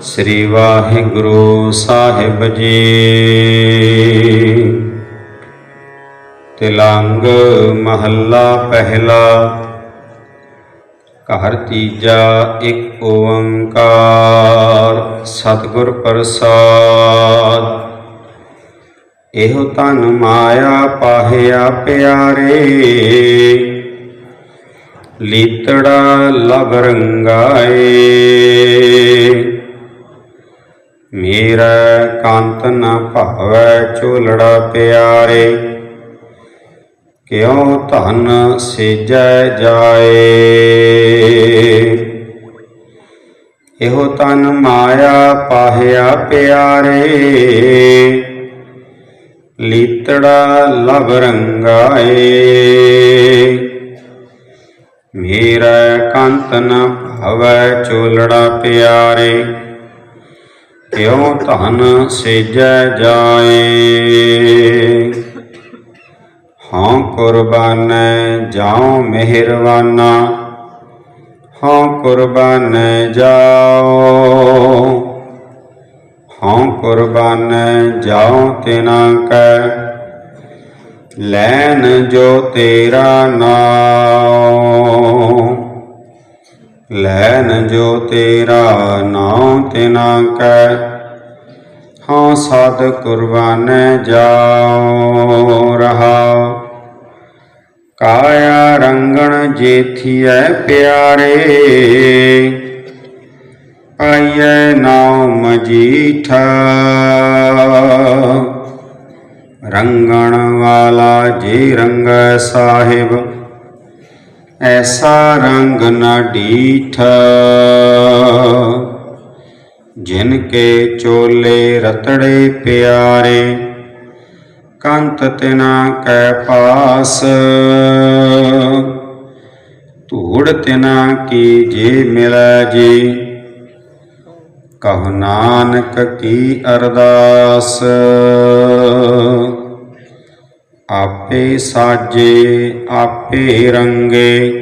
ਸ੍ਰੀ ਵਾਹਿਗੁਰੂ ਸਾਹਿਬ ਜੀ। ਤਿਲੰਗ ਮਹੱਲਾ ਪਹਿਲਾ, ਘਰ ਤੀਜਾ ਇੱਕ ਓੰਕਾਰ, ਸਤਿਗੁਰ ਪ੍ਰਸਾਦ। ਇਹੋ ਤਨ ਮਾਇਆ ਪਾਹਿਆ ਪਿਆਰੇ, ਲੀਤੜਾ ਲਬ ਰੰਗਾਏ। ਮੇਰਾ ਕੰਤ ਨ ਭਾਵੈ ਝੋਲੜਾ ਪਿਆਰੇ, ਕਿਉ ਧਨ ਸੇਜੈ ਜਾਏ? ਇਹੋ ਤਨ ਮਾਇਆ ਪਾਹਿਆ ਪਿਆਰੇ, ਲੀਤੜਾ ਲਬ ਰੰਗਾਏ। ਮੇਰਾ ਕੰਤ ਨ ਭਾਵੈ ਝੋਲੜਾ ਪਿਆਰੇ ਕਿਉ ਧਨ ਸੇਜੈ ਜਾਏ? ਹਾਂ ਕੁਰਬਾਨੈ ਜਾਉ ਮਿਹਰਵਾਨਾ ਹਾਂ ਕੁਰਬਾਨੈ ਜਾਉ। ਹਾਂ ਕੁਰਬਾਨੈ ਜਾਉ ਤਿਨਾ ਕੈ ਲੈਨ ਜੋ ਤੇਰਾ ਨਾਮ ਲੈਨ ਜੋ ਤੇਰਾ ਨਾਮ ਤਿਨਾ ਕੈ ਹਾਂ ਸਾਧ ਕੁਰਬਾਨੈ ਜਾਉ ਰਹਾ। ਕਾਇਆ ਰੰਗਣ ਜੇਥੀਐ ਪਿਆਰੇ, ਪਾਈਐ ਨਾਮ ਮਜੀਠਾ। ਰੰਗਣ ਵਾਲਾ ਜੀ ਰੰਗ ਸਾਹਿਬ ਐਸਾ ਰੰਗ ਨਾ ਡੀਠ। ਜਿਨ ਕੇ ਚੋਲੇ ਰਤੜੇ ਪਿਆਰੇ, ਕੰਤ ਤਿਨਾ ਕੈ ਪਾਸ। ਧੂੜ ਤਿਨਾ ਕੀ ਜੇ ਮਿਲੈ ਜੀ, ਕਹ ਨਾਨਕ ਕੀ ਅਰਦਾਸ। ਆਪੇ ਸਾਜੇ, ਆਪੇ ਰੰਗੇ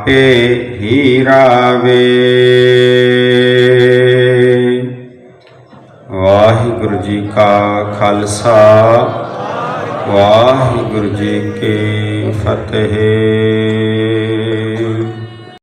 ਆਪੇ ਹੀ ਰਾਵੇ। ਵਾਹਿਗੁਰੂ ਜੀ ਕਾ ਖਾਲਸਾ ਵਾਹਿਗੁਰੂ ਜੀ ਕੀ ਫਤਿਹ।